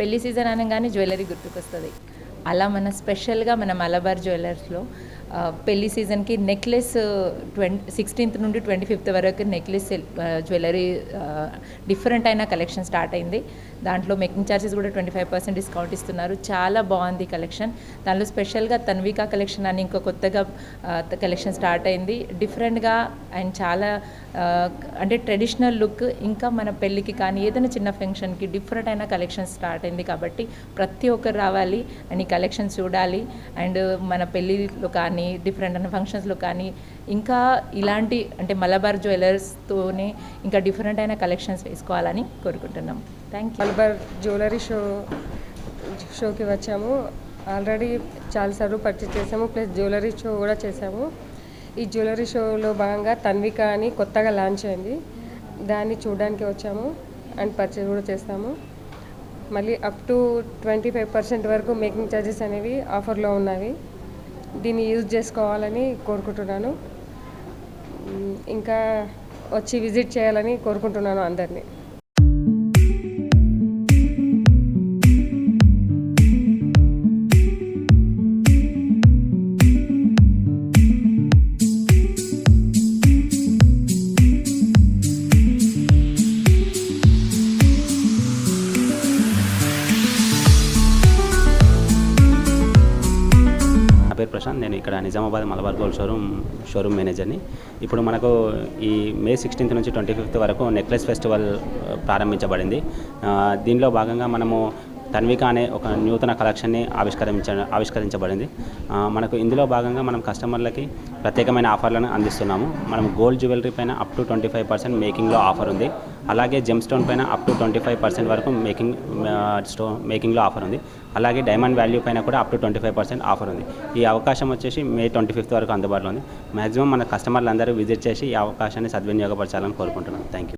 పెళ్ళి సీజన్ అనగానే జ్యువెలరీ గుర్తుకొస్తుంది. అలా మన స్పెషల్గా మన మలబార్ జ్యువెలర్స్లో పెళ్ళి సీజన్కి నెక్లెస్ ట్వంటీ సిక్స్టీన్త్ నుండి ట్వంటీ ఫిఫ్త్ వరకు నెక్లెస్ జ్యువెలరీ డిఫరెంట్ అయిన కలెక్షన్ స్టార్ట్ అయింది. దాంట్లో మేకింగ్ ఛార్జెస్ కూడా ట్వంటీ ఫైవ్ పర్సెంట్ డిస్కౌంట్ ఇస్తున్నారు. చాలా బాగుంది కలెక్షన్. దానిలో స్పెషల్గా తన్వికా కలెక్షన్ అని ఇంకో కొత్తగా కలెక్షన్ స్టార్ట్ అయింది. డిఫరెంట్గా అండ్ చాలా అంటే ట్రెడిషనల్ లుక్ ఇంకా మన పెళ్ళికి కానీ ఏదైనా చిన్న ఫంక్షన్కి డిఫరెంట్ అయిన కలెక్షన్ స్టార్ట్ అయింది కాబట్టి ప్రతి ఒక్కరు రావాలి. అండ్ ఈ కలెక్షన్ చూడాలి. అండ్ మన పెళ్ళిలో కానీ డిఫరెంట్ అయిన ఫంక్షన్స్లో కానీ ఇంకా ఇలాంటి అంటే మలబార్ జ్యువెలర్స్తోనే ఇంకా డిఫరెంట్ అయిన కలెక్షన్స్ వేసుకోవాలని కోరుకుంటున్నాం. Thank you Malabar jewellery show షోకి వచ్చాము. ఆల్రెడీ చాలాసార్లు పర్చేస్ చేసాము ప్లస్ జ్యువెలరీ షో కూడా చేసాము. ఈ జ్యువెలరీ షోలో భాగంగా తన్విక అని కొత్తగా లాంచ్ అయింది. దాన్ని చూడడానికి వచ్చాము అండ్ పర్చేస్ కూడా చేస్తాము. మళ్ళీ up to twenty five percent వరకు మేకింగ్ ఛార్జెస్ అనేవి ఆఫర్లో ఉన్నవి. దీన్ని యూజ్ చేసుకోవాలని కోరుకుంటున్నాను. ఇంకా వచ్చి విజిట్ చేయాలని కోరుకుంటున్నాను అందరినీ. ప్రశాంత్ నేను ఇక్కడ Nizamabad Malabar gold showroom showroom మేనేజర్ని. ఇప్పుడు మనకు ఈ మే సిక్స్టీన్త్ నుంచి ట్వంటీ ఫిఫ్త్ వరకు నెక్లెస్ ఫెస్టివల్ ప్రారంభించబడింది. దీనిలో భాగంగా మనము తన్విక అనే ఒక నూతన కలెక్షన్ని ఆవిష్కరించ ఆవిష్కరించబడింది. మనకు ఇందులో భాగంగా మనం కస్టమర్లకి ప్రత్యేకమైన ఆఫర్లను అందిస్తున్నాము. మనం గోల్డ్ జ్యువెలరీ పైన up to twenty five percent మేకింగ్లో offer ఉంది. అలాగే జెమ్ స్టోన్ పైన up to twenty five percent వరకు మేకింగ్ స్టో మేకింగ్లో ఆఫర్ ఉంది. అలాగే డైమండ్ వాల్యూ పైన కూడా up to twenty five percent offer ఉంది. ఈ అవకాశం వచ్చేసి మే ట్వంటీ ఫిఫ్త్ వరకు అందుబాటులో ఉంది. మ్యాక్సిమం మన కస్టమర్లు అందరూ విజిట్ చేసి ఈ అవకాశాన్ని సద్వినియోగపరచాలని కోరుకుంటున్నాను థ్యాంక్ యూ